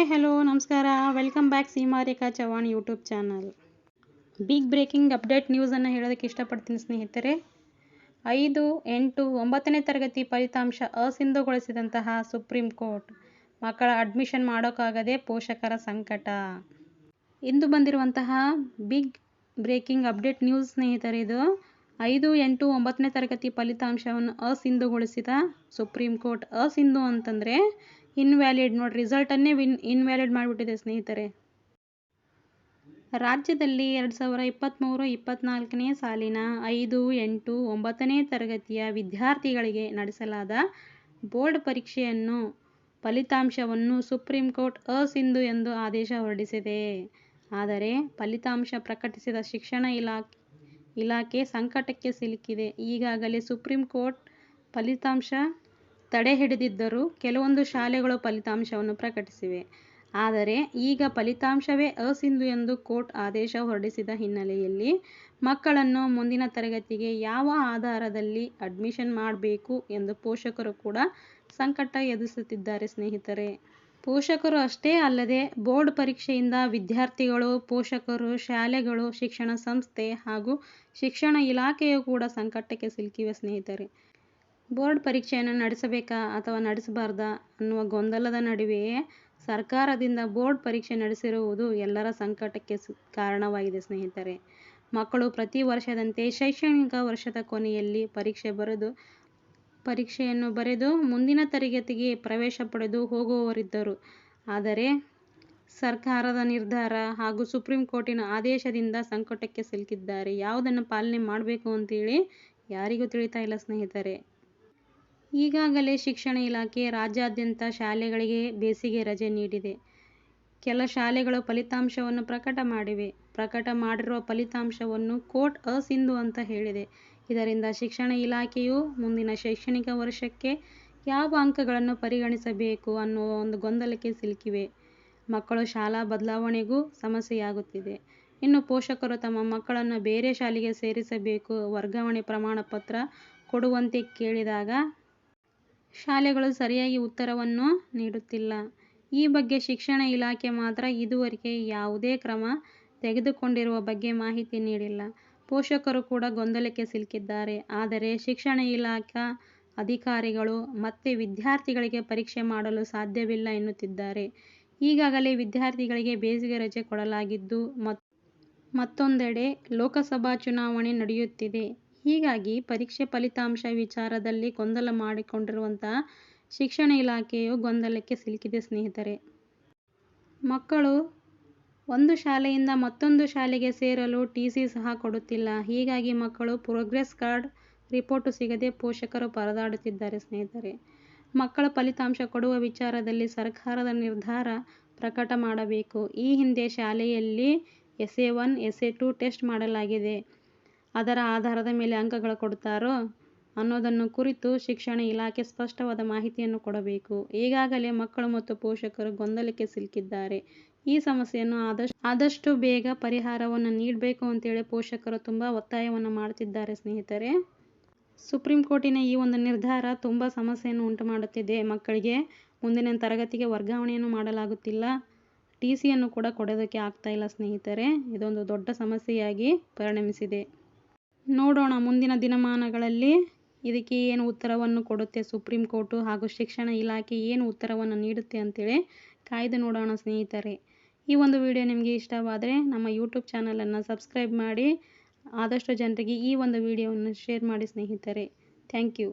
Hi hello ನಮಸ್ಕಾರ. Welcome back Seema Rekha Chavan YouTube channel big breaking update ನ್ಯೂಸನ್ನು ಹೇಳೋದಕ್ಕೆ ಇಷ್ಟಪಡ್ತೀನಿ ಸ್ನೇಹಿತರೆ. ಐದು, ಎಂಟು, ಒಂಬತ್ತನೇ ತರಗತಿ ಫಲಿತಾಂಶ ಅಸಿಂಧುಗೊಳಿಸಿದಂತಹ ಸುಪ್ರೀಂ ಕೋರ್ಟ್ ಮಕ್ಕಳ ಅಡ್ಮಿಷನ್ ಮಾಡೋಕ್ಕಾಗದೆ ಪೋಷಕರ ಸಂಕಟ. ಇಂದು ಬಂದಿರುವಂತಹ ಬಿಗ್ ಬ್ರೇಕಿಂಗ್ ಅಪ್ಡೇಟ್ ನ್ಯೂಸ್ ಸ್ನೇಹಿತರೆ ಇದು. ಐದು, ಎಂಟು, ಒಂಬತ್ತನೇ ತರಗತಿ ಫಲಿತಾಂಶವನ್ನು ಅಸಿಂಧುಗೊಳಿಸಿದ ಸುಪ್ರೀಂ ಕೋರ್ಟ್ ಅಸಿಂಧು ಅಂತಂದರೆ ಇನ್ವ್ಯಾಲಿಡ್ ನೋಡಿ ರಿಸಲ್ಟನ್ನೇ ವಿನ್ ಇನ್ವ್ಯಾಲಿಡ್ ಮಾಡಿಬಿಟ್ಟಿದೆ ಸ್ನೇಹಿತರೆ. ರಾಜ್ಯದಲ್ಲಿ ಎರಡು ಸಾವಿರ ಇಪ್ಪತ್ತ್ಮೂರು ಇಪ್ಪತ್ತ್ನಾಲ್ಕನೇ ಸಾಲಿನ ಐದು, ಎಂಟು, ಒಂಬತ್ತನೇ ತರಗತಿಯ ವಿದ್ಯಾರ್ಥಿಗಳಿಗೆ ನಡೆಸಲಾದ ಬೋರ್ಡ್ ಪರೀಕ್ಷೆಯನ್ನು ಫಲಿತಾಂಶವನ್ನು ಸುಪ್ರೀಂ ಕೋರ್ಟ್ ಅಸಿಂಧು ಎಂದು ಆದೇಶ ಹೊರಡಿಸಿದೆ. ಆದರೆ ಫಲಿತಾಂಶ ಪ್ರಕಟಿಸಿದ ಶಿಕ್ಷಣ ಇಲಾಖೆ ಇಲಾಖೆ ಸಂಕಟಕ್ಕೆ ಸಿಲುಕಿದೆ. ಈಗಾಗಲೇ ಸುಪ್ರೀಂ ಕೋರ್ಟ್ ಫಲಿತಾಂಶ ತಡೆ ಹಿಡಿದಿದ್ದರೂ ಕೆಲವೊಂದು ಶಾಲೆಗಳು ಫಲಿತಾಂಶವನ್ನು ಪ್ರಕಟಿಸಿವೆ. ಆದರೆ ಈಗ ಫಲಿತಾಂಶವೇ ಅಸಿಂಧು ಎಂದು ಕೋರ್ಟ್ ಆದೇಶ ಹೊರಡಿಸಿದ ಹಿನ್ನೆಲೆಯಲ್ಲಿ ಮಕ್ಕಳನ್ನು ಮುಂದಿನ ತರಗತಿಗೆ ಯಾವ ಆಧಾರದಲ್ಲಿ ಅಡ್ಮಿಷನ್ ಮಾಡಬೇಕು ಎಂದು ಪೋಷಕರು ಕೂಡ ಸಂಕಟ ಎದುರಿಸುತ್ತಿದ್ದಾರೆ ಸ್ನೇಹಿತರೆ. ಪೋಷಕರು ಅಷ್ಟೇ ಅಲ್ಲದೆ ಬೋರ್ಡ್ ಪರೀಕ್ಷೆಯಿಂದ ವಿದ್ಯಾರ್ಥಿಗಳು, ಪೋಷಕರು, ಶಾಲೆಗಳು, ಶಿಕ್ಷಣ ಸಂಸ್ಥೆ ಹಾಗೂ ಶಿಕ್ಷಣ ಇಲಾಖೆಯು ಕೂಡ ಸಂಕಟಕ್ಕೆ ಸಿಲುಕಿವೆ ಸ್ನೇಹಿತರೆ. ಬೋರ್ಡ್ ಪರೀಕ್ಷೆಯನ್ನು ನಡೆಸಬೇಕಾ ಅಥವಾ ನಡೆಸಬಾರ್ದಾ ಅನ್ನುವ ಗೊಂದಲದ ನಡುವೆಯೇ ಸರ್ಕಾರದಿಂದ ಬೋರ್ಡ್ ಪರೀಕ್ಷೆ ನಡೆಸಿರುವುದು ಎಲ್ಲರ ಸಂಕಟಕ್ಕೆ ಕಾರಣವಾಗಿದೆ ಸ್ನೇಹಿತರೆ. ಮಕ್ಕಳು ಪ್ರತಿ ವರ್ಷದಂತೆ ಶೈಕ್ಷಣಿಕ ವರ್ಷದ ಕೊನೆಯಲ್ಲಿ ಪರೀಕ್ಷೆ ಬರೆದು, ಪರೀಕ್ಷೆಯನ್ನು ಬರೆದು ಮುಂದಿನ ತರಗತಿಗೆ ಪ್ರವೇಶ ಪಡೆದು ಹೋಗುವವರಿದ್ದರು. ಆದರೆ ಸರ್ಕಾರದ ನಿರ್ಧಾರ ಹಾಗೂ ಸುಪ್ರೀಂ ಕೋರ್ಟಿನ ಆದೇಶದಿಂದ ಸಂಕಟಕ್ಕೆ ಸಿಲುಕಿದ್ದಾರೆ. ಯಾವುದನ್ನು ಪಾಲನೆ ಮಾಡಬೇಕು ಅಂತೇಳಿ ಯಾರಿಗೂ ತಿಳಿತಾ ಇಲ್ಲ ಸ್ನೇಹಿತರೆ. ಈಗಾಗಲೇ ಶಿಕ್ಷಣ ಇಲಾಖೆ ರಾಜ್ಯಾದ್ಯಂತ ಶಾಲೆಗಳಿಗೆ ಬೇಸಿಗೆ ರಜೆ ನೀಡಿದೆ. ಕೆಲ ಶಾಲೆಗಳು ಫಲಿತಾಂಶವನ್ನು ಪ್ರಕಟ ಮಾಡಿವೆ. ಪ್ರಕಟ ಮಾಡಿರುವ ಫಲಿತಾಂಶವನ್ನು ಕೋರ್ಟ್ ಅಸಿಂಧು ಅಂತ ಹೇಳಿದೆ. ಇದರಿಂದ ಶಿಕ್ಷಣ ಇಲಾಖೆಯು ಮುಂದಿನ ಶೈಕ್ಷಣಿಕ ವರ್ಷಕ್ಕೆ ಯಾವ ಅಂಕಗಳನ್ನು ಪರಿಗಣಿಸಬೇಕು ಅನ್ನುವ ಒಂದು ಗೊಂದಲಕ್ಕೆ ಸಿಲುಕಿವೆ. ಮಕ್ಕಳು ಶಾಲಾ ಬದಲಾವಣೆಗೂ ಸಮಸ್ಯೆಯಾಗುತ್ತಿದೆ. ಇನ್ನು ಪೋಷಕರು ತಮ್ಮ ಮಕ್ಕಳನ್ನು ಬೇರೆ ಶಾಲೆಗೆ ಸೇರಿಸಬೇಕು ವರ್ಗಾವಣೆ ಪ್ರಮಾಣ ಪತ್ರ ಕೊಡುವಂತೆ ಕೇಳಿದಾಗ ಶಾಲೆಗಳು ಸರಿಯಾಗಿ ಉತ್ತರವನ್ನು ನೀಡುತ್ತಿಲ್ಲ. ಈ ಬಗ್ಗೆ ಶಿಕ್ಷಣ ಇಲಾಖೆ ಮಾತ್ರ ಇದುವರೆಗೆ ಯಾವುದೇ ಕ್ರಮ ತೆಗೆದುಕೊಂಡಿರುವ ಬಗ್ಗೆ ಮಾಹಿತಿ ನೀಡಿಲ್ಲ. ಪೋಷಕರು ಕೂಡ ಗೊಂದಲಕ್ಕೆ ಸಿಲುಕಿದ್ದಾರೆ. ಆದರೆ ಶಿಕ್ಷಣ ಇಲಾಖಾ ಅಧಿಕಾರಿಗಳು ಮತ್ತೆ ವಿದ್ಯಾರ್ಥಿಗಳಿಗೆ ಪರೀಕ್ಷೆ ಮಾಡಲು ಸಾಧ್ಯವಿಲ್ಲ ಎನ್ನುತ್ತಿದ್ದಾರೆ. ಈಗಾಗಲೇ ವಿದ್ಯಾರ್ಥಿಗಳಿಗೆ ಬೇಸಿಗೆ ರಜೆ ಕೊಡಲಾಗಿದ್ದು ಮತ್ತೊಂದೆಡೆ ಲೋಕಸಭಾ ಚುನಾವಣೆ ನಡೆಯುತ್ತಿದೆ. ಹೀಗಾಗಿ ಪರೀಕ್ಷೆ ಫಲಿತಾಂಶ ವಿಚಾರದಲ್ಲಿ ಗೊಂದಲ ಮಾಡಿಕೊಂಡಿರುವಂತಹ ಶಿಕ್ಷಣ ಇಲಾಖೆಯು ಗೊಂದಲಕ್ಕೆ ಸಿಲುಕಿದೆ ಸ್ನೇಹಿತರೆ. ಮಕ್ಕಳು ಒಂದು ಶಾಲೆಯಿಂದ ಮತ್ತೊಂದು ಶಾಲೆಗೆ ಸೇರಲು ಟಿ ಸಿ ಸಹ ಕೊಡುತ್ತಿಲ್ಲ. ಹೀಗಾಗಿ ಮಕ್ಕಳು ಪ್ರೋಗ್ರೆಸ್ ಕಾರ್ಡ್ ರಿಪೋರ್ಟ್ ಸಿಗದೆ ಪೋಷಕರು ಪರದಾಡುತ್ತಿದ್ದಾರೆ ಸ್ನೇಹಿತರೆ. ಮಕ್ಕಳ ಫಲಿತಾಂಶ ಕೊಡುವ ವಿಚಾರದಲ್ಲಿ ಸರ್ಕಾರದ ನಿರ್ಧಾರ ಪ್ರಕಟ ಮಾಡಬೇಕು. ಈ ಹಿಂದೆ ಶಾಲೆಯಲ್ಲಿ S A one S A two test ಮಾಡಲಾಗಿದೆ. ಅದರ ಆಧಾರದ ಮೇಲೆ ಅಂಕಗಳು ಕೊಡುತ್ತಾರೋ ಅನ್ನೋದನ್ನು ಕುರಿತು ಶಿಕ್ಷಣ ಇಲಾಖೆ ಸ್ಪಷ್ಟವಾದ ಮಾಹಿತಿಯನ್ನು ಕೊಡಬೇಕು. ಈಗಾಗಲೇ ಮಕ್ಕಳು ಮತ್ತು ಪೋಷಕರು ಗೊಂದಲಕ್ಕೆ ಸಿಲುಕಿದ್ದಾರೆ. ಈ ಸಮಸ್ಯೆಯನ್ನು ಆದಷ್ಟು ಆದಷ್ಟು ಬೇಗ ಪರಿಹಾರವನ್ನು ನೀಡಬೇಕು ಅಂತೇಳಿ ಪೋಷಕರು ತುಂಬ ಒತ್ತಾಯವನ್ನು ಮಾಡ್ತಿದ್ದಾರೆ ಸ್ನೇಹಿತರೆ. ಸುಪ್ರೀಂ ಕೋರ್ಟಿನ ಈ ಒಂದು ನಿರ್ಧಾರ ತುಂಬ ಸಮಸ್ಯೆಯನ್ನು ಉಂಟು ಮಾಡುತ್ತಿದೆ ಮಕ್ಕಳಿಗೆ ಮುಂದಿನ ತರಗತಿಗೆ ವರ್ಗಾವಣೆಯನ್ನು ಮಾಡಲಾಗುತ್ತಿಲ್ಲ. ಟಿ ಸಿಯನ್ನು ಕೂಡ ಕೊಡೋದಕ್ಕೆ ಆಗ್ತಾ ಇಲ್ಲ ಸ್ನೇಹಿತರೆ. ಇದೊಂದು ದೊಡ್ಡ ಸಮಸ್ಯೆಯಾಗಿ ಪರಿಣಮಿಸಿದೆ. ನೋಡೋಣ ಮುಂದಿನ ದಿನಮಾನಗಳಲ್ಲಿ ಇದಕ್ಕೆ ಏನು ಉತ್ತರವನ್ನು ಕೊಡುತ್ತೆ ಸುಪ್ರೀಂ ಕೋರ್ಟು ಹಾಗೂ ಶಿಕ್ಷಣ ಇಲಾಖೆ ಏನು ಉತ್ತರವನ್ನು ನೀಡುತ್ತೆ ಅಂತೇಳಿ ಕಾಯ್ದು ನೋಡೋಣ ಸ್ನೇಹಿತರೆ. ಈ ಒಂದು ವಿಡಿಯೋ ನಿಮಗೆ ಇಷ್ಟವಾದರೆ ನಮ್ಮ ಯೂಟ್ಯೂಬ್ ಚಾನಲನ್ನು ಸಬ್ಸ್ಕ್ರೈಬ್ ಮಾಡಿ ಆದಷ್ಟು ಜನರಿಗೆ ಈ ಒಂದು ವಿಡಿಯೋವನ್ನು ಶೇರ್ ಮಾಡಿ ಸ್ನೇಹಿತರೆ. Thank you.